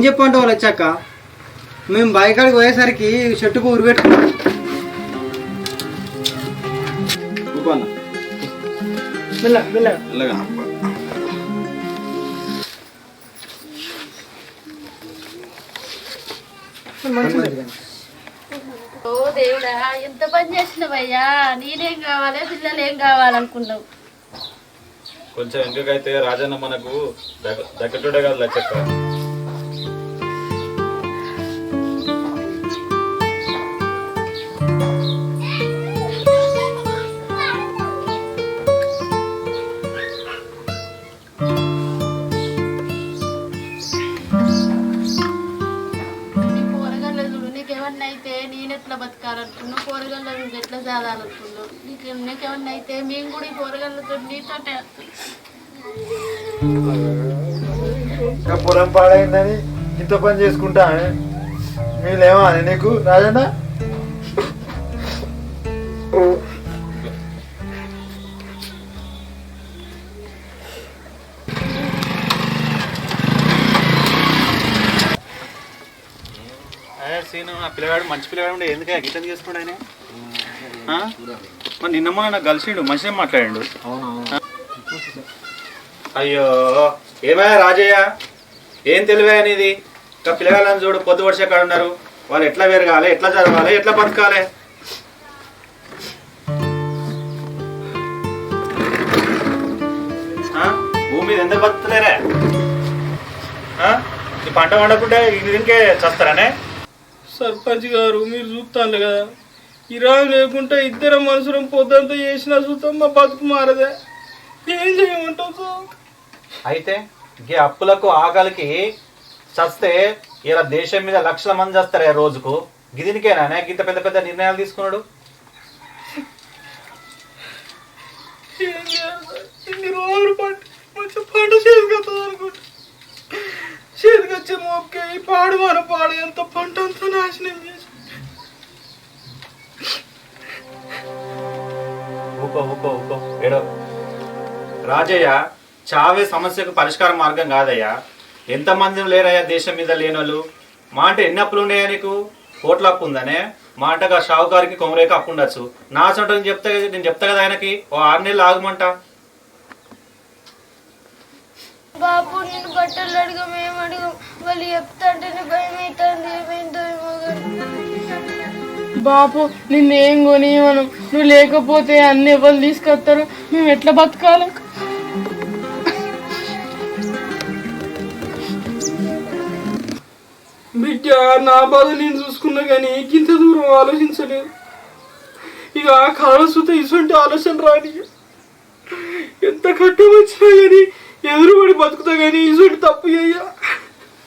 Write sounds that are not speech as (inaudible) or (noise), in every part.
ఏం చెప్పంటావు వాళ్ళు వచ్చాక? మేము బైకాడికి పోయేసరికి చెట్టుకు ఉరి పెట్టుకున్నాం. కూకోన్న మెల్లగా, మెల్లగా. మెల్లగా మంచిది. ఓ దేవుడా ఎంత పని చేసినవయ్యా? నేనేం కావాలి పిల్లలు ఏం కావాలనుకున్నావు? కొంచెం వెనుకకైతే రాజన్న మనకు దగ్గ- దగ్గరటోడే కాదు లచ్చక్క కూడా ఈ కూరగాయలతో ఇంకా పొలం పాడైందని ఇంత పని చేసుకుంటా అని నీకు రాజన్న? అదే సీను ఆ పిల్లగాడు మంచి పిల్లగాడు ఉండే ఎందుకు గిట్ల చేసుకున్నాడు ఆయన? మరి నిన్న మొన్న నాకు కలిసిండు మంచిగా మాట్లాడిండు. అయ్యో ఏమయ్యా రాజయ్య? ఏం తెలివే అనేది ఇంకా పిల్లగాళ్ళని చూడు పొద్దు వర్ష కాడ ఉన్నారు. వాళ్ళు ఎట్లా పెరగాలి ఎట్లా చదవాలి ఎట్లా బతకాలి? ఆ? భూమి మీద ఎందుకు బతుకుతలేరే ఆ? ఈ పంట పండకుంటే ఇంకే చేస్తారనే? సర్పంచ్ గారు మీరు చూస్తాను కదా. ఇరాయి లేకుంటే ఇద్దరు మనుషులం పొద్దంతా చేసినా చూస్తాం మా బతుకు మారదే. ఏం చేయమంటావు? అయితే ఈ అప్పులకు ఆకలికి చస్తే ఇలా దేశం మీద లక్షల మంది చేస్తారు రోజుకు. గిదినికేనా ఇంత పెద్ద పెద్ద నిర్ణయాలు తీసుకున్నాడు? ఇన్ని రోజులు పట్టి మంచి పంట చేతికొస్తుంది అనుకుంటా. చేతికొచ్చే మొక్కే ఈ పాడు మన పాడు ఎంత పంట అంతా నాశనం చేసి ఊకో ఊకో ఊకో. ఏడో. రాజయ్య చావే సమస్యకు పరిష్కార మార్గం కాదయ్యా. ఎంతమంది లేరయ్యా దేశం మీద లేనోళ్ళు? మా అంటే ఎన్ని అప్పులు ఉన్నాయా నీకు? కోట్ల అప్పు ఉందనే? మా అంటగా షావుకారికి కొమరేక అప్పు ఉండొచ్చు. నా చోట చెప్తా నేను చెప్తా కదా ఆయనకి? ఓ ఆరు నెలలు ఆగమంట? బాబు నేను బట్టలు అడిగా మేము అడిగాం? వాళ్ళు చెప్తా చెప్తాంటేనే భయం అవుతుంది ఏమైందో ఏమో బాపు నిన్నేం కొని మనం నువ్వు లేకపోతే అన్ని ఎవరు తీసుకొస్తారు? మేము ఎట్లా బతకాలి? బిడ్డ నా బాధ నేను చూసుకున్నా కానీ ఇంత దూరం ఆలోచించలేదు. ఇక ఆ కాలం సుత ఇటువంటి ఆలోచన రాని. ఎంత కట్టం వచ్చినా కానీ ఎదురుపడి బతుకుతా కానీ ఇటువంటి తప్పు అయ్యా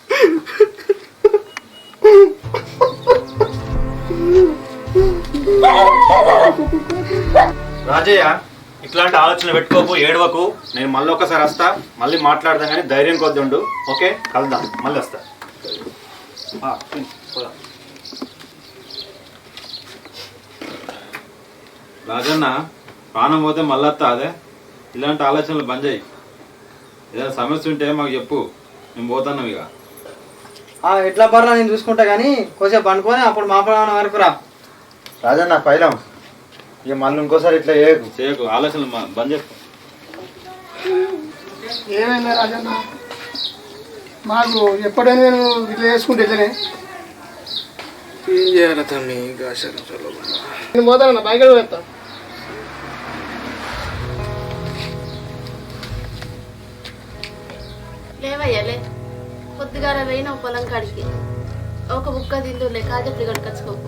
(laughs) రాజయ్య ఇట్లాంటి ఆలోచన పెట్టుకోకు ఏడవకు. నేను మళ్ళీ ఒకసారి వస్తా మళ్ళీ మాట్లాడదాం కానీ ధైర్యం కొద్ది ఉండు. ఓకే? కలుద్దాం. మళ్ళీ వస్తా. రాజన్న ప్రాణం పోతే మళ్ళొస్తా అదే ఇలాంటి ఆలోచనలు బంద్ చేయి. ఏదైనా సమస్య ఉంటే మాకు చెప్పు. మేము పోతున్నాం ఇక. ఆ, ఎట్లా పర్లా నేను చూసుకుంటా కానీ కొంచెం పండుకొని అప్పుడు మా ప్రాణం వరకు రా. రాజన్న పైలం. ఇక మళ్ళీ ఇంకోసారి ఇట్లా చేయకు. చేయకు ఆలోచనలు బంద్ చేసుకో ఏమైందా రాజన్న? మాకు ఎప్పుడైనా నేను ఇట్లా చేసుకుంటే ఇట్లనే. ఏం చేయాలి తమ్మి? నేను పోతాను బయట పెడతా లేవయ్యా లే. పొద్దుగాల పోయిన పొలం కాడికి. ఒక బుక్క తిందులే కాజప్పుడు కడుకొచ్చుకోకు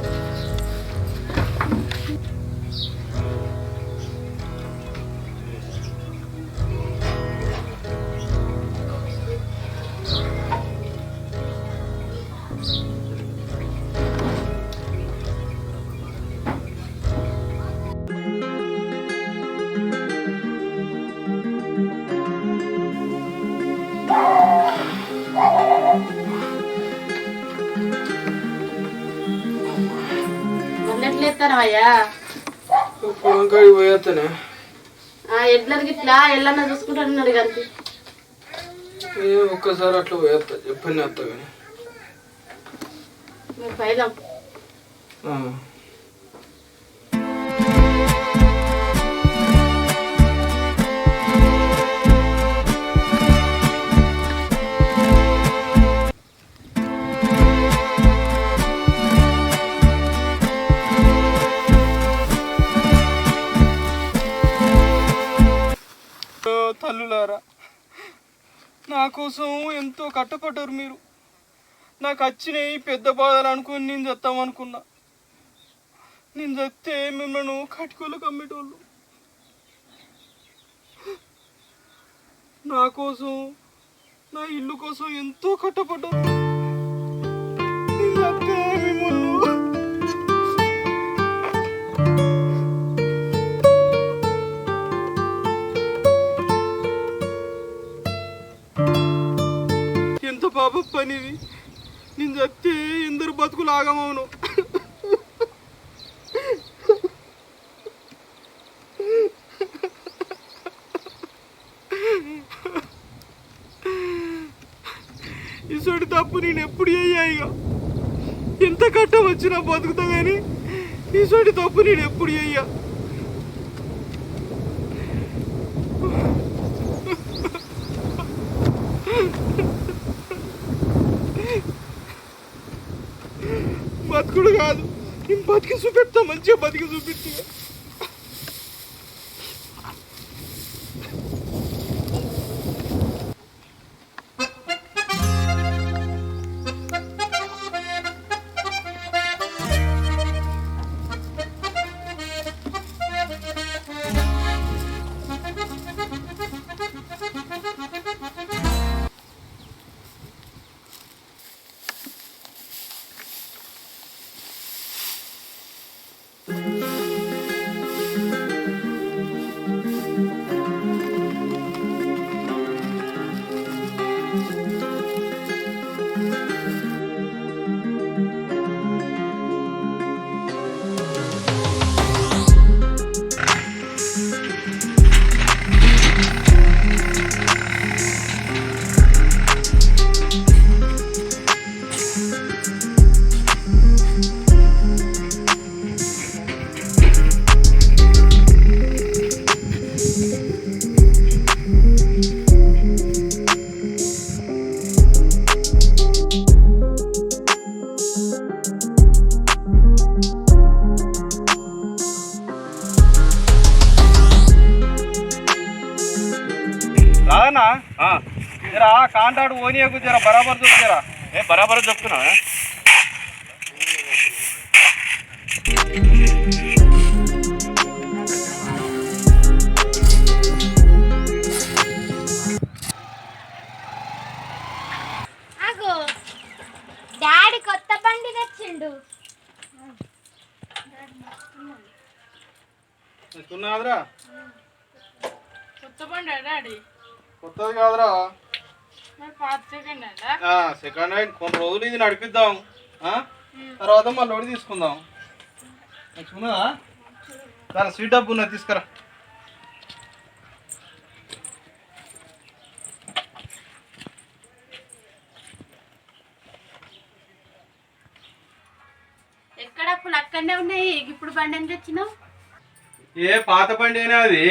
మొన్నట్లేస్తానవయ్యా పొలం కాడికి పోయేస్తానే ఆ ఎడ్లకి ఇట్లా ఎల్లన్న అంతే ఏ ఒక్కసారి అట్లా పోయేస్తా చెప్పని వస్తా కానీ పైదాం. తల్లులారా నా కోసం ఎంతో కట్టపడ్డారు మీరు. నాకు వచ్చినాయి పెద్ద బాధలు అనుకుని నేను చెప్తామనుకున్నా నేను చెప్తే మిమ్మల్ని కట్టుకోలకు అమ్మేటోళ్ళు నా కోసం నా ఇల్లు కోసం ఎంతో కట్టపడ్డారు. పాప పనిది నేను చెప్తే ఎందరు బతుకులు ఆగమవును ఇసోటి తప్పు నేను ఎప్పుడు చేయ్యా ఇక ఎంత కట్టం వచ్చినా బతుకుతా కానీ ఇసోటి తప్పు నేను ఎప్పుడు చెయ్యా బతుకుడు కాదు నేను బతికి చూపెడతా మంచిగా బతికి చూపిస్తా రాదన్నా జరా కాంటాడు ఓనియకు జర బరాబర్ చూపు జరా. ఏ బరాబర్ చెప్తున్నా కాదురా. సెకండ్ హ్యాండ్ కొన్ని రోజులు ఇది నడిపిద్దాం? తర్వాత మళ్ళీ ఒకటి తీసుకుందాం. చూడదా దాని స్వీట్ డబ్బు ఉన్నది తీసుకురా. ఎక్కడ అప్పులు అక్కడనే ఉన్నాయి? ఇప్పుడు బండి ఎంత తెచ్చినావు? ఏ పాత బండి అయినా అది.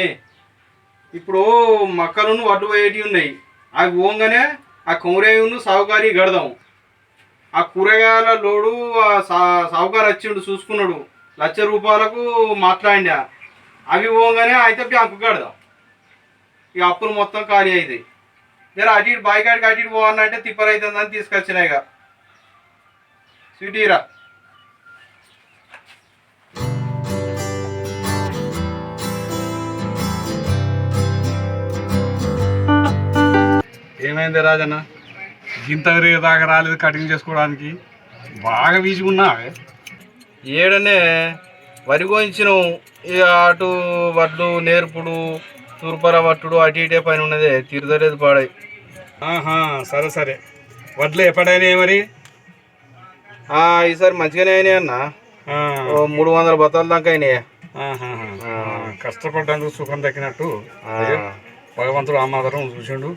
ఇప్పుడు మక్కలను వడ్డు పోయేటివి ఉన్నాయి. అవి పోగానే ఆ కొమరేయును సావుకారి గడదాం. ఆ కూరగాయల లోడు ఆ సా- సావుకారు వచ్చిండు చూసుకున్నాడు. లక్ష రూపాయలకు మాట్లాడినా. అవి పోగానే అయితే బ్యాంకు కడదాం. ఇక అప్పులు మొత్తం ఖాళీ అవుతాయి జర అటు ఇటు బాయికాడికి అటు ఇటు పోవాలంటే తిప్పలు అవుతుందని తీసుకొచ్చినాయి ఇక స్వీటీరా ఏమైంది రాజన్న? గింత దాకా రాలేదు కటింగ్ చేసుకోవడానికి. బాగా వీచుకున్నావే. ఏడనే వరి కోయించినాం. ఇక అటు వడ్లు నేర్పుడు తూర్పర వట్టుడు అటు ఇటే పైన ఉన్నదే. తీరుదలేదు పాడాయి ఆహా సరే సరే. వడ్లు ఎప్పుడైనా మరి? ఈసారి మంచిగానే అయినాయి అన్న. మూడు వందల బత్తాల దాకా అయినాయి. కష్టపడ్డానికి సుఖం దక్కినట్టు. అదే భగవంతుడు ఆ మాత్రం చూసిండు?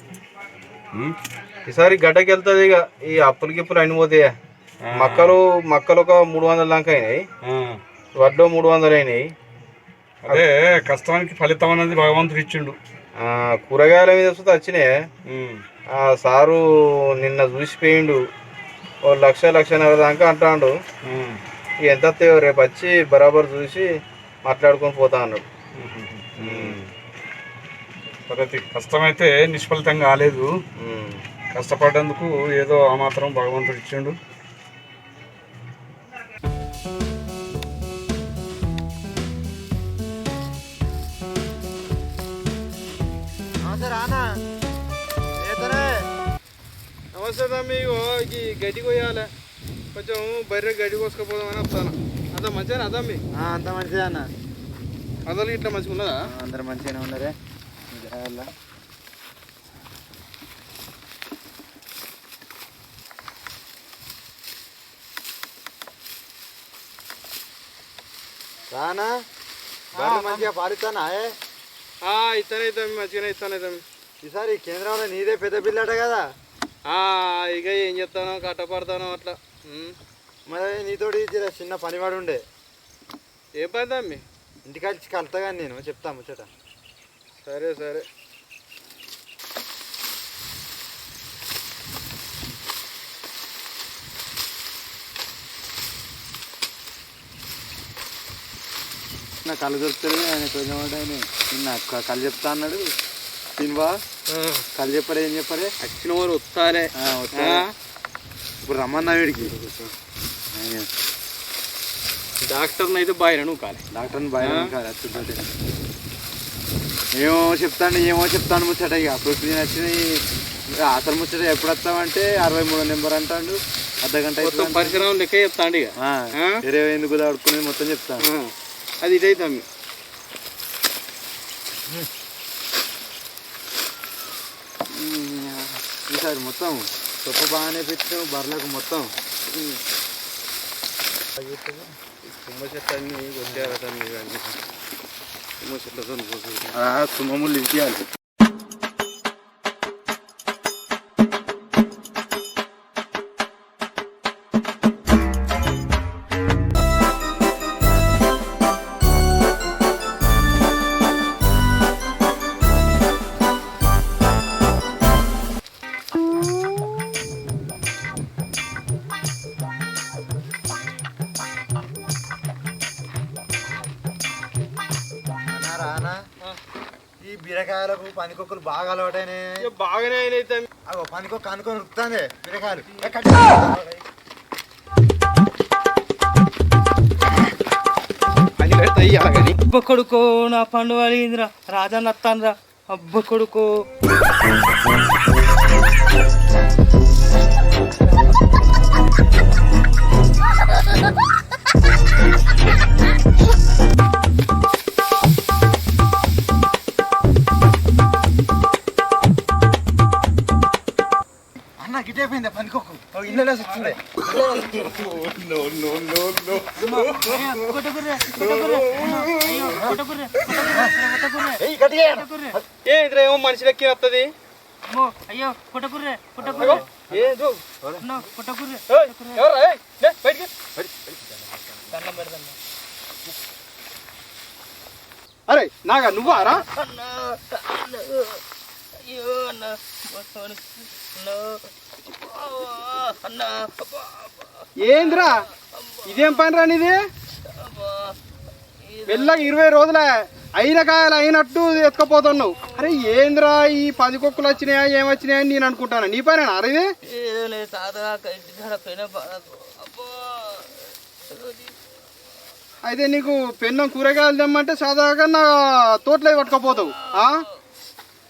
ఈసారి గడ్డకి వెళ్తుంది ఇక ఈ అప్పులు గిప్పులు అన్ని పోతాయి మక్కలు మక్కలు ఒక మూడు వందల దాకా అయినాయి. వడ్లు మూడు వందలు అయినాయి. అదే కష్టానికి ఫలితం అనేది భగవంతుడు ఇచ్చిండు. కూరగాయల మీద వస్తే వచ్చినాయి. ఆ సారు నిన్న చూసిపోయిండు. ఓ లక్ష లక్షన్నర దాకా అంటాడు. ఎంత రేపు వచ్చి బరాబర్ చూసి మాట్లాడుకొని పోతా అన్నాడు. ఉం. సరే తీ. కష్టమైతే నిష్ఫలితం కాలేదు. కష్టపడ్డందుకు ఏదో ఆ మాత్రం భగవంతుడు ఇచ్చిండు. నమస్తే తమ్మి ఈ గడ్డి కొయ్యాలి. కొంచెం బర్రె గడ్డి కోసుకపోదామని వస్తాను. అంత మంచిగా ఆ, అంత మంచిదే అన్న. అసలు ఇట్లా మంచిగా ఉన్నదా అందరు మంచిగానే ఉన్నారే. అలా రానా బర్రెలు మంచిగా? ఆ, ఇత్తనే తమ్మి మంచిగానే ఇస్తానే తమ్మి ఈసారి కేంద్రంలో నీదే పెద్ద బిల్లట కదా ఆ, ఇక ఏం చెప్తానో కట్టపడతానో అట్లా. మరి నీతోటి చిన్న పనివాడు ఉండే ఏ పని తమ్మి ఇంటికి వచ్చి కలుతా నేను చెప్తా ముచ్చట సరే సరే. నా కళ్ళు దొరుకుతుంది ఆయన పోయినమాట ఆయన? నిన్న కళ్ళు చెప్తా అన్నాడు. తినవా? కళ్ళు చెప్పారే ఏం చెప్పారే వచ్చిన వారు వస్తారే? ఇప్పుడు రమ్మన్నా వీడికి. డాక్టర్ని అయితే బాయ్ నువ్వు కాలే డాక్టర్ని బయట కాదు అచ్చుతోటి. ఏమో చెప్తాను ఏమో చెప్తాను ముచ్చట ఇక. ప్రొసీజర్ వచ్చింది అసలు ముచ్చట ఎప్పుడు వస్తామంటే అరవై మూడో నెంబర్ అంటాడు. అర్ధ గంట పరిశ్రమ లెక్క చెప్తాండి ఇక? ఇరవై ఎందుకు ఆడుకునేది మొత్తం చెప్తాను. అది ఇదే తమ్మి ఈసారి మొత్తం సొప్ప బాగానే పెట్టాం బర్రెలకు మొత్తం. తుమ్మ చెట్లు అన్ని కొట్టారా తమ్మి ఇవన్నీ తుమ్మ చెట్లతో సుమములు ఇవ్వాలి రానా పనికొక్కలు బాగా అలవాటైనాయి. ఇక బాగానే అయినాయి తమ్మి అగో పనికొక్క అనుకొని ఇయ్యాల కానీ అబ్బ కొడుకో నా పండు అడిగిందిరా రాజా నత్తాన్రా అబ్బ కొడుకో. ఇళ్ళలో వస్తుంది ఏయ్ గట్టిగా ఏ ఇద్దరు ఏమో మనిషి లెక్కి వస్తుంది అయ్యో ఎవరా ఏయ్, లే, బయటికి అరే నాగా నువ్వా రా? అయ్యో అన్న. ఏంద్రా? ఇదేం పని రా నీది? వెళ్ళగా ఇరవై రోజులే. అయిన కాయలు అయినట్టు ఎత్తుకపోతున్నావు. అరే ఏంద్రా ఈ పది కుక్కలు వచ్చినాయా ఏమొచ్చినాయా అని నేను అనుకుంటాను? నీ పనేనా అరే ఇది? అయితే నీకు పెన్నం కూరగాయలు తెమ్మంటే సాదాగా నా తోటలో పట్టుకపోతావు ఆ?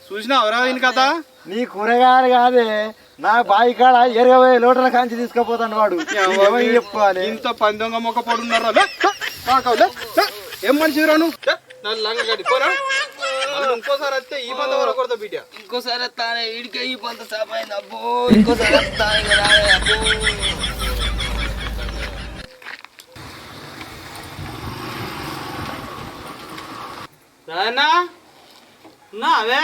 చూసినావు రా దీని నీ కూరగాయలు కాదే నా బావి కాడ ఇరవై లోటల కాంచి తీసుకుపోతాను వాడు. చెప్పాలి? ఇంత పని దొంగ మొక్క పడున్నారా. ఏం మనిషి రా నువ్వు? లే, నా లంగ గడి పోరా. మళ్ళీ ఇంకోసారి వస్తే ఈ పంత బిడ్డ. ఇంకోసారి ఇడికే ఈ పంత అబ్బో ఇంకోసారి అబ్బో. నాయనా నా అవే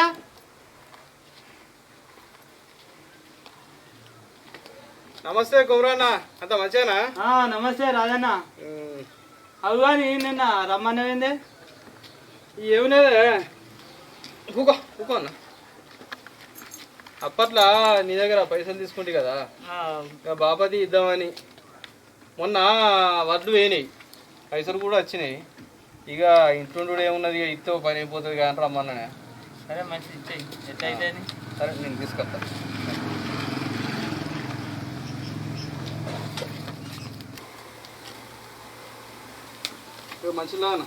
నమస్తే కుమరన్న అంత మంచిగానా? ఆ, నమస్తే రాజన్న. అవి కానీ నిన్న రమ్మనేవిందే ఏమనేదే ఊకో ఊకో అన్న. అప్పట్లో నీ దగ్గర పైసలు తీసుకుంటే కదా. ఇక బాపతి ఇద్దామని. మొన్న వడ్లు వేయినాయి. పైసలు కూడా వచ్చినాయి. ఇక ఇంట్లో ఏమున్నది ఇక ఇత్తో పని అయిపోతుంది కానీ రమ్మన్నానే. సరే మంచిది ఇచ్చేయి ఎట్లా అయితే సరే నేను తీసుకొస్తా. అన్న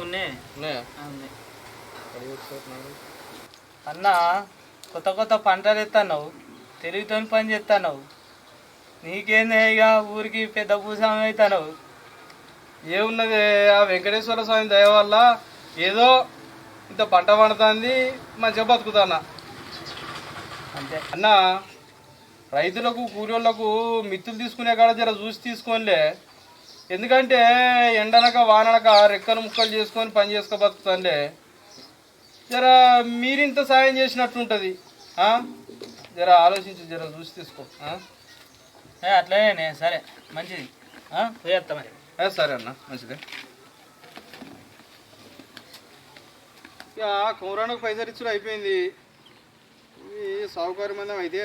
ఉన్నాయి. ఉన్నాయా? ఉన్నాయి. అన్న కొత్త కొత్త పంటలు ఎత్తావు తెలివితో పని చేస్తావు నీకేందే ఇక ఊరికి పెద్ద భూస్వామి అవుతావు ఏమున్నది? ఆ వెంకటేశ్వర స్వామి దయ వల్ల ఏదో ఇంత పంట పండుతుంది మంచిగా బతుకుతానా అంతే. అన్న రైతులకు కూలీలకు మిత్తులు తీసుకునే కాడ జర చూసి తీసుకోనిలే. ఎందుకంటే ఎండనక వాననక రెక్కలు ముక్కలు చేసుకొని పని చేసుకో బతుకుతానులే జర మీరింత సాయం చేసినట్టుంటుంది. ఆ? జర ఆలోచించి జర చూసి తీసుకో. అట్లనే సరే మంచిది. ఆ, పోయేస్తా మరి. సరే అన్న మంచిదే. ఇక కుమరానికి పైసలు ఇచ్చుడు అయిపోయింది. ఇవి సావుకారి మందం అయితే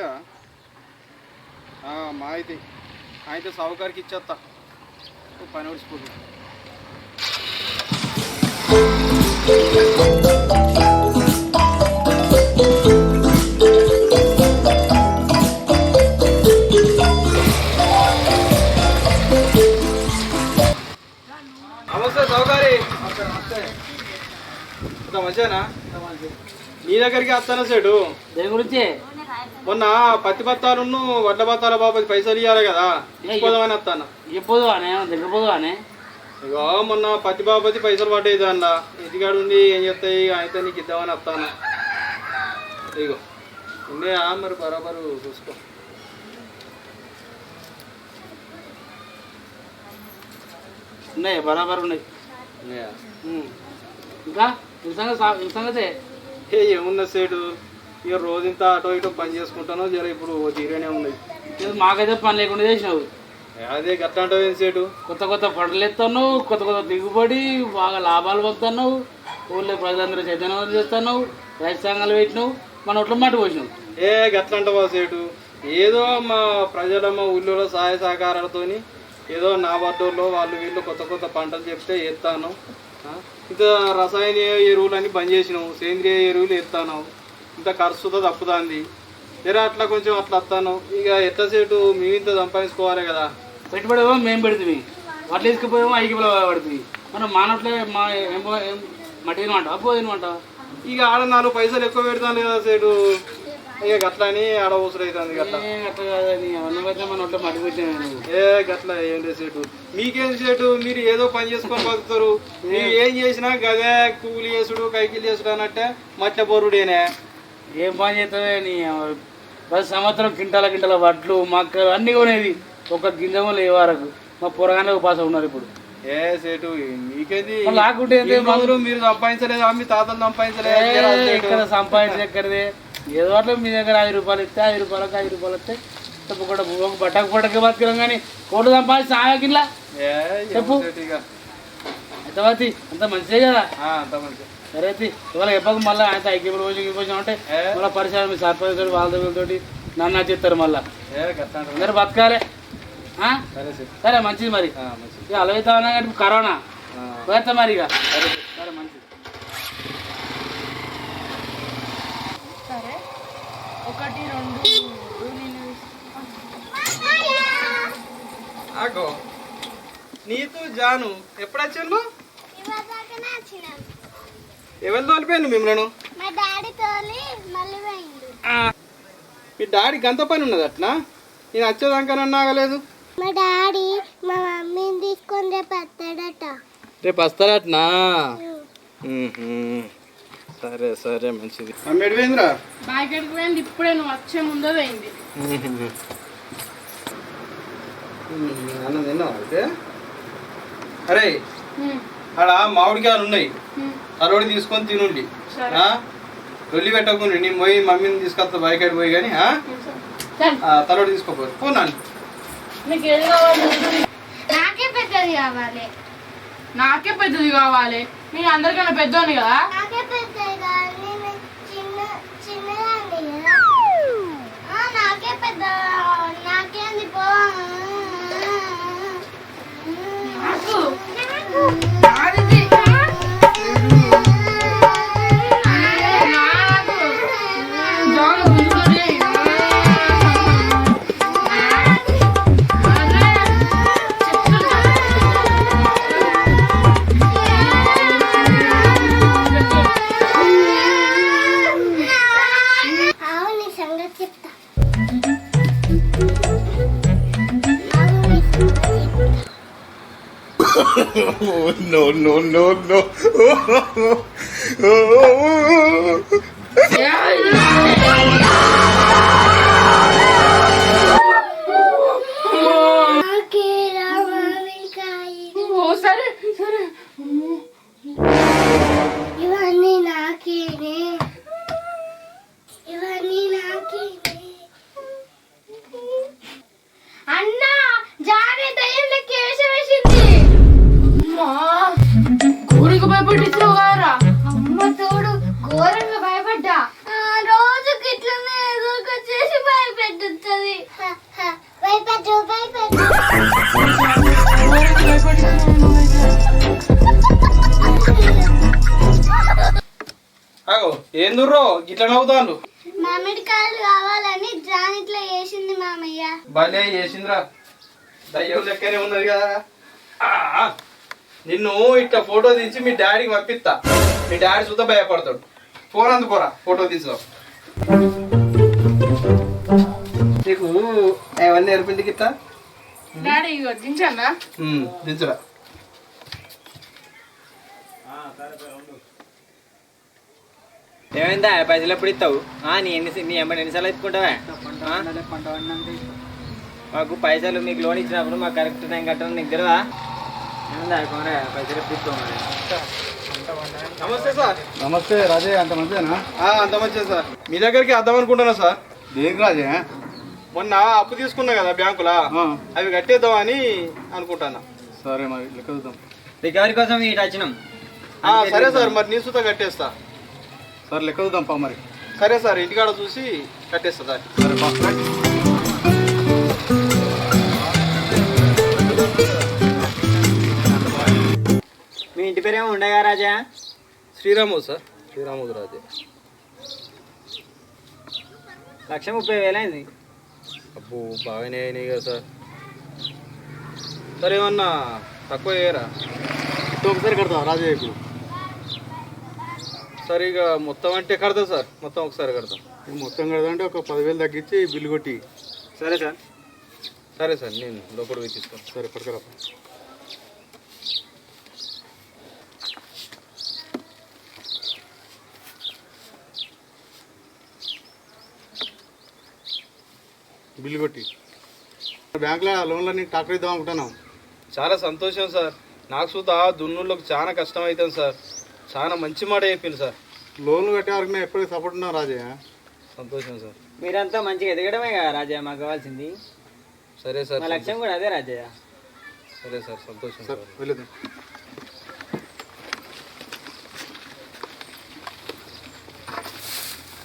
మా అయితే అయితే సావుకారికి ఇచ్చేస్తా పని ఓడిచిపోతుంది ఇంత మంచిగానా నీ దగ్గరికి వస్తాను సేటు? దేని గురించి? మొన్న పత్తి బత్తాలును వడ్ల బత్తాల బాబు పైసలు ఇవ్వాలి కదా తీసుకోదామని వస్తాను? ఎప్పుడు అనే దగ్గర పోదు అనే ఇగో మొన్న పత్తి బాబతి పైసలు పడ్డాయి దానిలో ఇంటికాడ ఉండి ఏం చెప్తాయి అయితే నీకు ఇద్దామని వస్తాను. ఇగో ఉన్నాయా మరి బరాబరు చూసుకో. ఉన్నాయి బరాబర్ ఉన్నాయి. ఇంకా? సంగతి ఏ ఏమున్నా సేటు? ఇక రోజు ఇంత అటో ఇటో పని చేసుకుంటానో జర ఇప్పుడు తీరేనే ఉన్నాయి ఇది మాకైతే పని లేకుండా చేసినావు. అదే గట్ల అంటావు ఏం సేటు? కొత్త కొత్త పంటలు ఎత్తున్నావు కొత్త కొత్త దిగుబడి బాగా లాభాలు పొందుతున్నావు ఊళ్ళో ప్రజలందరూ చైతన్యం చేస్తున్నావు రైతు సంఘాలు పెట్టినావు మన ఒట్ల మాట పోసినావు. ఏ గట్ల అంటావా సేటు? ఏదో మా ప్రజల మా ఊళ్ళో సహాయ సహకారాలతోని ఏదో నా వడ్డోళ్ళు వాళ్ళు వీళ్ళు కొత్త కొత్త పంటలు చెప్తే ఎత్తాను? ఇంత రసాయన ఎరువులన్నీ బంద్ చేసినావు సేంద్రియ ఎరువులు ఎత్తాను ఇంత ఖర్చుతో తప్పుదాంది జర అట్లా కొంచెం అట్లా వస్తాను ఇక ఎట్ల సేటు మేము ఇంత సంపాదించుకోవాలి కదా? పెట్టుబడి ఏమో మేము పెడుతుంది వడ్లు తీసుకుపోయేమో ఐకి పడుతుంది. మనం మానట్లే మా ఏమో మట్టి తినమంటావా? పో తినమంటావా? ఇక ఆడ నాలుగు పైసలు ఎక్కువ పెడతాను కదా సేటు. ఇక గట్ల అని ఆడ ఊసరు అవుతుంది గట్ల. ఏ అట్లా కాదని అవన్నీ మన ఒట్ల మట్టి పెట్టాను నువ్వు. ఏ గట్ల ఏం లేదు సేటు. మీకేం సేటు? మీరు ఏదో పని చేసుకొని బతుకుతారు. మీరు ఏం చేసినా గదే కూలి చేసుడు కైకిలు చేసుడు అన్నట్టే మట్ల బొరుడేనే. ఏం పని చేస్తావే నీ ప్రతి సంవత్సరం కింటాల కింటాల వడ్లు మక్కలు అన్నీ కొనేది. ఒక గింజ కూడా లేవు వరకు మా పొరగానే ఉపాసం ఉన్నారు ఇప్పుడు. ఏ సేటు మీకేది? రోజులు మీరు సంపాదించలేదు మీ తాతలు సంపాదించలేదు ఏ, ఏదో అట్లా మీ దగ్గర ఐదు రూపాయలు ఇస్తే ఐదు రూపాయలకు ఐదు రూపాయలు ఇస్తే తప్పకుండా ఒక బట్టకు పట్టక బతికినాం కానీ సాగిట్లా ఏ, ఏం చెప్పు. సేటు ఇక ఎంత బతి అంత మంచిదే కదా. అంత మంచి సరే అయితే ఇవాళ చెప్పక మళ్ళీ ఆయన ఐక్యం రోజు ఇంకొంచెం? మళ్ళీ పరిసరాలు మీ సర్పంచ్ తోటి వాళ్ళ వీళ్ళతోటి నన్ను చెప్తారు మళ్ళీ. అందరు బతకాలి. ఆ? సరే మంచిది మరి. మంచిది. అలవైతా ఉన్నా కరోనా. పోతా మరి ఇక. సరే మంచిది. ఒకటి రెండు ఆగో. నీతు జాను ఎప్పుడు వచ్చినాం ఎవరు తోలిపోయాను మిమ్మల్ని? మా డాడీ తోలి మళ్ళీ పోయిండు మీ డాడీ గంత పని ఉన్నది అట్లా నేను వచ్చేదాకా నన్ను ఆగలేదు. మా డాడీ మా మమ్మీని తీసుకొని రేపు వస్తాడట. రేపు వస్తారట్నా సరే సరే మంచిది. పోయింది ఇప్పుడే నువ్వు వచ్చే ముందే పోయింది. అన్నం తిన్నావా అయితే అరే ఆడ మామిడికాయలు ఉన్నాయి. తలోడి తీసుకొని తినుండి. ఆ? రొల్లి పెట్టకుండా నేను పోయి మమ్మీని తీసుకొస్తా బయకాడి పోయి కానీ తలోడి తీసుకోపోదు పోనాను నీకు ఏది కావాలి? నాకే పెద్దది కావాలి. నాకే పెద్దది కావాలి. నేను అందరికన్నా పెద్దోని కదా? no, no, no, no. yeah, yeah, yeah. భయపడిస్తావు కారా అమ్మ తోడు ఘోరంగా భయపడ్డా. రోజుకి ఇట్లనే ఏదో ఒకటి చేసి భయపెట్టుతుంది. భయపెట్టు భయపెట్టు అగో ఏం దుర్రో? ఇట్లా నవ్వుతాను మామిడికాయలు కావాలని జాన్ ఇట్లా వేసింది మామయ్య. భలే చేసిందిరా. దయ్యం లెక్కనే ఉన్నది కదా. ఆ, నిన్ను ఇట్లా ఫోటో తీసి మీ డాడీకి పంపిస్తా. మీ డాడీ సుత భయపడతాడు. ఫోన్ అందుకోరా ఫోటో తీసుకో. నీకు అవన్నీ ఎరపిండికి ఇస్తా డాడీ దించన్నా? దించురా. ఏమైందా? పైసలు ఎప్పుడు ఇస్తావు? ఆ, నీ ఎన్ని నీ అమ్మ ఎన్నిసార్లు ఎత్తుకుంటావా? మాకు పైసలు మీకు లోన్ ఇచ్చినప్పుడు మాకు కరెక్ట్ టైం కట్టడం నీకు తెలియదా నమస్తే సార్. నమస్తే రాజే అంత మంచిదేనా? అంత మంచిది సార్. మీ దగ్గరికి వద్దాం అనుకుంటున్నా సార్. దేనికి రాజే? మొన్న అప్పు తీసుకున్నా కదా బ్యాంకులా అవి కట్టేద్దామని అనుకుంటాను సరే మరి లెక్క చూద్దాం. రికవరీ కోసం ఇటు వచ్చినాం. ఆ, సరే సార్ మరి నీ సుత కట్టేస్తా. సరే లెక్క చూద్దాం పా మరి. సరే సార్ ఇంటికాడ చూసి కట్టేస్తా సార్. సరే మీ ఇంటి పేరేమో ఉండగా రాజా? శ్రీరాము సార్. శ్రీరాము రాజే. లక్ష ముప్పై వేలు అయింది. అబ్బో బాగానే అయినాయి కదా సార్. సరే ఏమన్నా తక్కువ చేయరా? ఇప్పుడు ఒకసారి కడతా రాజే ఇప్పుడు సరే ఇక మొత్తం అంటే కడతా సార్. మొత్తం ఒకసారి కడతాం. మొత్తం కడదంటే ఒక పదివేలు తగ్గించి బిల్లు కొట్టి. సరే సార్. సరే సార్ నేను లోపల తీసుకోండి సరే పట్టుకురా. బిల్లు కొట్టి. బ్యాంకులో లోన్లన్నీ టాక్టర్ ఇద్దాం అనుకుంటున్నాం. చాలా సంతోషం సార్. నాకు సుతా దున్నులకు చాలా కష్టం అవుతుంది సార్. చాలా మంచి మాట చెప్పింది సార్. లోన్లు కట్టే వరకు మేము ఎప్పటికీ సపోర్ట్ ఉన్నాం రాజయ్య. సంతోషం సార్. మీరంతా మంచిగా ఎదగడమే కదా రాజా మాకు కావాల్సింది? సరే సార్ మా లక్ష్యం కూడా అదే రాజయ్య. సరే సార్ సంతోషం సార్. వెళ్ళేద్దాం.